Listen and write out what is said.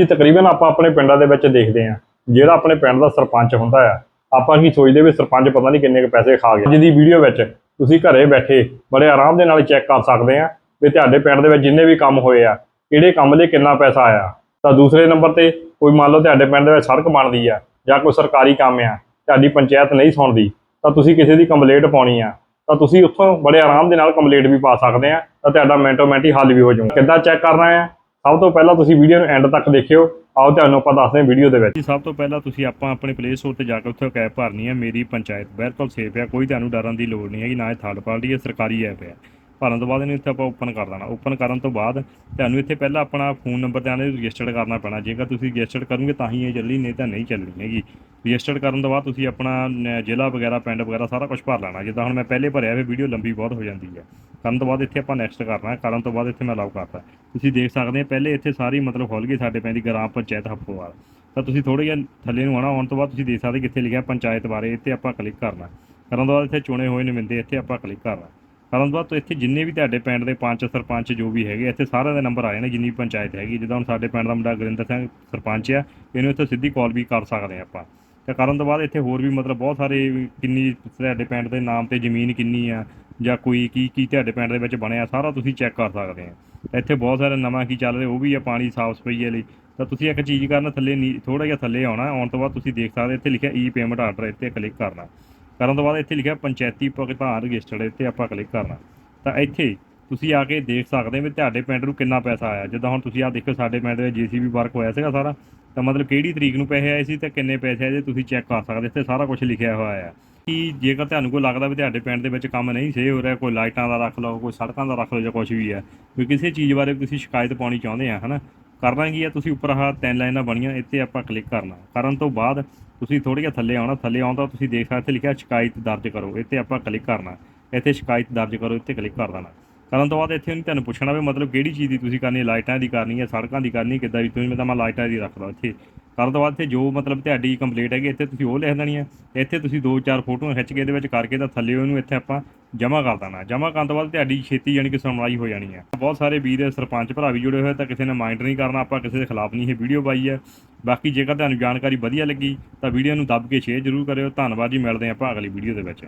ਜੀ ਤਕਰੀਬਨ ਆਪਾਂ ਆਪਣੇ ਪਿੰਡਾਂ ਦੇ ਵਿੱਚ ਦੇਖਦੇ ਹਾਂ, ਜਿਹੜਾ ਆਪਣੇ ਪਿੰਡ ਦਾ ਸਰਪੰਚ ਹੁੰਦਾ ਆ, ਆਪਾਂ ਕੀ ਸੋਚਦੇ ਵੀ ਸਰਪੰਚ ਪਤਾ ਨਹੀਂ ਕਿੰਨੇ ਕੁ ਪੈਸੇ ਖਾ ਗਿਆ। ਅੱਜ ਦੀ ਵੀਡੀਓ ਵਿੱਚ ਤੁਸੀਂ ਘਰੇ ਬੈਠੇ ਬੜੇ ਆਰਾਮ ਦੇ ਨਾਲ ਚੈੱਕ ਕਰ ਸਕਦੇ ਆ ਵੀ ਤੁਹਾਡੇ ਪਿੰਡ ਦੇ ਵਿੱਚ ਜਿੰਨੇ ਵੀ ਕੰਮ ਹੋਏ ਆ, ਕਿਹੜੇ ਕੰਮ ਲਈ ਕਿੰਨਾ ਪੈਸਾ ਆਇਆ। ਤਾਂ ਦੂਸਰੇ ਨੰਬਰ ਤੇ ਕੋਈ ਮੰਨ ਲਓ ਤੁਹਾਡੇ ਪਿੰਡ ਦੇ ਵਿੱਚ ਸੜਕ ਬਣਦੀ ਆ ਜਾਂ ਕੋਈ ਸਰਕਾਰੀ ਕੰਮ ਆ, ਤੁਹਾਡੀ ਪੰਚਾਇਤ ਨਹੀਂ ਸੁਣਦੀ, ਤਾਂ ਤੁਸੀਂ ਕਿਸੇ ਦੀ ਕੰਪਲੇਂਟ ਪਾਉਣੀ ਆ। ਤਾਂ ਤੁਸੀਂ ਉੱਥੋਂ ਬੜੇ ਆਰਾਮ ਦੇ ਨਾਲ ਕੰਪਲੇਂਟ ਵੀ ਪਾ ਸਕਦੇ ਆ, ਤਾਂ ਤੁਹਾਡਾ ਮਿੰਟੋ ਮਿੰਟ ਹੀ ਹੱਲ ਵੀ ਹੋ ਜਾਊਗਾ। ਕਿੱਦਾਂ ਚੈੱਕ ਕਰਨਾ ਹੈ ਸਭ ਤੋਂ ਪਹਿਲਾਂ ਤੁਸੀਂ ਵੀਡੀਓ ਨੂੰ ਐਂਡ ਤੱਕ ਦੇਖਿਓ। ਆਓ ਤੁਹਾਨੂੰ ਆਪਾਂ ਦੱਸਦੇ ਹਾਂ ਵੀਡੀਓ ਦੇ ਵਿੱਚ। ਸਭ ਤੋਂ ਪਹਿਲਾਂ ਤੁਸੀਂ ਆਪਾਂ ਆਪਣੇ ਪਲੇ ਸਟੋਰ ਤੇ ਜਾ ਕੇ ਉੱਥੇ ਐਪ ਭਰਨੀ ਹੈ। ਮੇਰੀ ਪੰਚਾਇਤ ਬਿਲਕੁਲ ਸੇਫ ਹੈ, ਕੋਈ ਤੁਹਾਨੂੰ ਡਰਨ ਦੀ ਲੋੜ ਨਹੀਂ ਹੈਗੀ, ਨਾ ਇਹ ਥਰਡ ਪਾਰਟੀ ਹੈ, ਸਰਕਾਰੀ ਐਪ ਹੈ। ਭਰਨ ਤੋਂ ਬਾਅਦ ਇਹਨੂੰ ਇੱਥੇ ਆਪਾਂ ਓਪਨ ਕਰ ਦੇਣਾ। ਓਪਨ ਕਰਨ ਤੋਂ ਬਾਅਦ ਤੁਹਾਨੂੰ ਇੱਥੇ ਪਹਿਲਾਂ ਆਪਣਾ ਫੋਨ ਨੰਬਰ ਤੇ ਆਣੇ ਰਜਿਸਟਰਡ ਕਰਨਾ ਪੈਣਾ। ਜੇਕਰ ਤੁਸੀਂ ਰਜਿਸਟਰ ਕਰੋਗੇ ਤਾਂ ਹੀ ਇਹ ਚੱਲਣੀ ਨਹੀਂ ਤਾਂ ਨਹੀਂ ਚੱਲਣੀ ਹੈਗੀ। ਰਜਿਸਟਰਡ ਕਰਨ ਤੋਂ ਬਾਅਦ ਤੁਸੀਂ ਆਪਣਾ ਜ਼ਿਲ੍ਹਾ ਵਗੈਰਾ, ਪਿੰਡ ਵਗੈਰਾ ਸਾਰਾ ਕੁਝ ਭਰ ਲੈਣਾ। ਜਿੱਦਾਂ ਹੁਣ ਮੈਂ ਪਹਿਲੇ ਭਰਿਆ, ਫਿਰ ਵੀਡੀਓ ਲੰਬੀ ਬਹੁਤ ਹੋ ਜਾਂਦੀ ਹੈ। ਕਰਨ ਤੋਂ ਬਾਅਦ ਇੱਥੇ ਆਪਾਂ ਨੈਕਸਟ ਕਰਨਾ। ਕਰਨ ਤੋਂ ਬਾਅਦ ਇੱਥੇ ਮੈਂ ਅਲਾਉ ਕਰਤਾ। ਤੁਸੀਂ ਦੇਖ ਸਕਦੇ ਹੋ, ਪਹਿਲੇ ਇੱਥੇ ਸਾਰੀ ਮਤਲਬ ਖੁੱਲ ਗਈ ਸਾਡੇ ਪਿੰਡ ਦੀ ਗ੍ਰਾਮ ਪੰਚਾਇਤ ਹੱਪੋਵਾਲ ਤਾਂ ਤੁਸੀਂ ਥੋੜੇ ਜਿਹਾ ਥੱਲੇ ਨੂੰ ਆਉਣਾ, ਆਉਣ ਤੋਂ ਬਾਅਦ ਤੁਸੀਂ ਦੇਖ ਸਕਦੇ ਕਿੱਥੇ ਲਿਖਿਆ ਪੰਚਾਇਤ ਬਾਰੇ, ਇੱਥੇ ਆਪਾਂ ਕਲਿੱਕ ਕਰਨਾ। ਕਰਨ ਤੋਂ ਬਾਅਦ ਇੱਥੇ ਚੁਣੇ ਹੋਏ ਨੁਮਾਇੰਦੇ ਇੱਥੇ ਆਪਾਂ ਕਲਿੱਕ ਕਰਨਾ। ਕਰਨ ਤੋਂ ਬਾਅਦ ਤੋਂ ਇੱਥੇ ਜਿੰਨੇ ਵੀ ਤੁਹਾਡੇ ਪਿੰਡ ਦੇ ਪੰਚ, ਸਰਪੰਚ ਜੋ ਵੀ ਹੈਗੇ, ਇੱਥੇ ਸਾਰਿਆਂ ਦੇ ਨੰਬਰ ਆ ਜਾਣੇ, ਜਿੰਨੀ ਵੀ ਪੰਚਾਇਤ ਹੈਗੀ। ਜਿੱਦਾਂ ਹੁਣ ਸਾਡੇ ਪਿੰਡ ਦਾ ਮੁੰਡਾ ਗੁਰਿੰਦਰ ਸਿੰਘ ਸਰਪੰਚ ਆ, ਇਹਨੂੰ ਇੱਥੇ ਸਿੱਧੀ ਕਾਲ ਵੀ ਕਰ ਸਕਦੇ ਆ ਆਪਾਂ। ਤੇ ਕਰਨ ਤੋਂ ਬਾਅਦ ਇੱਥੇ ਹੋਰ ਵੀ ਮਤਲਬ ਬਹੁਤ ਸਾਰੇ ਕਿੰਨੀ ਤੁਹਾਡੇ ਪਿੰਡ ਦੇ ਨਾਮ ਤੇ ਜ਼ਮੀਨ ਕਿੰਨੀ ਆ, ਜਾਂ ਕੋਈ ਕੀ ਕੀ ਤੁਹਾਡੇ ਪਿੰਡ ਦੇ ਵਿੱਚ ਬਣਿਆ, ਸਾਰਾ ਤੁਸੀਂ ਚੈੱਕ ਕਰ ਸਕਦੇ ਆ। ਇੱਥੇ ਬਹੁਤ ਸਾਰੇ ਨਵਾਂ ਕੀ ਚੱਲ ਰਿਹਾ, ਉਹ ਵੀ ਆ ਪਾਣੀ ਸਾਫ਼ ਸਫ਼ਾਈ ਲਈ ਤਾਂ ਤੁਸੀਂ ਇੱਕ ਚੀਜ਼ ਕਰਨਾ ਥੱਲੇ ਥੋੜਾ ਜਿਹਾ ਥੱਲੇ ਆਉਣਾ, ਆਉਣ ਤੋਂ ਬਾਅਦ ਤੁਸੀਂ ਦੇਖ ਸਕਦੇ, ਇੱਥੇ ਲਿਖਿਆ ਈ ਪੇਮੈਂਟ ਆਰਡਰ ਇੱਥੇ ਕਲਿੱਕ ਕਰਨਾ। ਕਰਨ ਤੋਂ ਬਾਅਦ ਇੱਥੇ ਲਿਖਿਆ ਪੰਚਾਇਤੀ ਭੁਗਤਾਨ ਰਜਿਸਟਰਡ ਇੱਥੇ ਆਪਾਂ ਕਲਿੱਕ ਕਰਨਾ। ਤਾਂ ਇੱਥੇ ਤੁਸੀਂ ਆ ਕੇ ਦੇਖ ਸਕਦੇ ਹੋ ਵੀ ਤੁਹਾਡੇ ਪਿੰਡ ਨੂੰ ਕਿੰਨਾ ਪੈਸਾ ਆਇਆ। ਜਿੱਦਾਂ ਹੁਣ ਤੁਸੀਂ ਆ ਦੇਖੋ, ਸਾਡੇ ਪਿੰਡ ਦੇ ਜੀਸੀਬੀ ਵਰਕ ਹੋਇਆ ਸੀਗਾ ਸਾਰਾ। ਤਾਂ ਮਤਲਬ ਕਿਹੜੀ ਤਰੀਕ ਨੂੰ ਪੈਸੇ ਆਏ ਸੀ ਤੇ ਕਿੰਨੇ ਪੈਸੇ ਆਏ ਜੇ ਤੁਸੀਂ ਚੈੱਕ ਕਰ ਸਕਦੇ ਇੱਥੇ ਸਾਰਾ ਕੁਝ ਲਿਖਿਆ ਹੋਇਆ ਹੈ ਕਿ ਜੇਕਰ ਤੁਹਾਨੂੰ ਕੋਈ ਲੱਗਦਾ ਵੀ ਤੁਹਾਡੇ ਪਿੰਡ ਦੇ ਵਿੱਚ ਕੰਮ ਨਹੀਂ ਸਹੀ ਹੋ ਰਿਹਾ, ਕੋਈ ਲਾਈਟਾਂ ਦਾ ਰੱਖ ਲਓ, ਕੋਈ ਸੜਕਾਂ ਦਾ ਰੱਖ ਲਓ ਜਾਂ ਕੁਝ ਵੀ ਹੈ ਵੀ ਕਿਸੇ ਚੀਜ਼ ਬਾਰੇ ਤੁਸੀਂ ਸ਼ਿਕਾਇਤ ਪਾਉਣੀ ਚਾਹੁੰਦੇ ਆ, ਹਨਾ? ਕਰਨਾ ਕੀ ਹੈ ਤੁਸੀਂ ਉੱਪਰ ਆਹ ਤਿੰਨ ਲਾਈਨਾਂ ਬਣੀਆਂ, ਇੱਥੇ ਆਪਾਂ ਕਲਿੱਕ ਕਰਨਾ। ਕਰਨ ਤੋਂ ਬਾਅਦ ਤੁਸੀਂ ਥੋੜ੍ਹਾ ਜਿਹਾ ਥੱਲੇ ਆਉਣਾ, ਥੱਲੇ ਆਉਂਦਾ ਤੁਸੀਂ ਦੇਖ ਸਕਦੇ ਇੱਥੇ ਲਿਖਿਆ ਸ਼ਿਕਾਇਤ ਦਰਜ ਕਰੋ, ਇੱਥੇ ਆਪਾਂ ਕਲਿੱਕ ਕਰਨਾ। ਇੱਥੇ ਸ਼ਿਕਾਇਤ ਦਰਜ ਕਰੋ, ਇੱਥੇ ਕਲਿੱਕ ਕਰ ਦੇਣਾ। ਕਰਨ ਤੋਂ ਬਾਅਦ ਇੱਥੇ ਉਹਨੇ ਤੁਹਾਨੂੰ ਪੁੱਛਣਾ ਵੀ ਮਤਲਬ ਕਿਹੜੀ ਚੀਜ਼ ਦੀ ਤੁਸੀਂ ਕਰਨੀ ਹੈ? ਲਾਈਟਾਂ ਦੀ ਕਰਨੀ ਹੈ, ਸੜਕਾਂ ਦੀ ਕਰਨੀ ਕਿੱਦਾਂ ਵੀ ਤੁਸੀਂ ਮੈਂ ਤਾਂ ਮੈਂ ਲਾਈਟਾਂ ਦੀ ਰੱਖਦਾ ਇੱਥੇ। ਕਰਨ ਤੋਂ ਬਾਅਦ ਇੱਥੇ ਜੋ ਮਤਲਬ ਤੁਹਾਡੀ ਕੰਪਲੀਟ ਹੈਗੀ, ਇੱਥੇ ਤੁਸੀਂ ਉਹ ਲਿਖ ਦੇਣੀ ਹੈ। ਇੱਥੇ ਤੁਸੀਂ ਦੋ ਚਾਰ ਫੋਟੋਆਂ ਖਿੱਚ ਕੇ ਇਹਦੇ ਵਿੱਚ ਕਰਕੇ ਤਾਂ ਥੱਲੇ ਉਹਨੂੰ ਇੱਥੇ ਆਪਾਂ ਜਮ੍ਹਾਂ ਕਰ ਦੇਣਾ। ਜਮ੍ਹਾਂ ਕਰਨ ਤੋਂ ਬਾਅਦ ਤੁਹਾਡੀ ਛੇਤੀ ਯਾਨੀ ਕਿ ਸੁਣਵਾਈ ਹੋ ਜਾਣੀ ਹੈ। ਬਹੁਤ ਸਾਰੇ ਵੀਰ, ਸਰਪੰਚ ਭਰਾ ਵੀ ਜੁੜੇ ਹੋਏ ਤਾਂ ਕਿਸੇ ਨੇ ਮਾਈਂਡ ਨਹੀਂ ਕਰਨਾ, ਆਪਾਂ ਕਿਸੇ ਦੇ ਖਿਲਾਫ ਨਹੀਂ ਇਹ ਵੀਡੀਓ ਪਾਈ ਹੈ। ਬਾਕੀ ਜੇਕਰ ਤੁਹਾਨੂੰ ਜਾਣਕਾਰੀ ਵਧੀਆ ਲੱਗੀ, ਤਾਂ ਵੀਡੀਓ ਨੂੰ ਦੱਬ ਕੇ ਸ਼ੇਅਰ ਜ਼ਰੂਰ ਕਰਿਓ। ਧੰਨਵਾਦ ਜੀ, ਮਿਲਦੇ ਹਾਂ ਆਪਾਂ ਅਗਲੀ ਵੀਡੀਓ ਦੇ ਵਿੱਚ।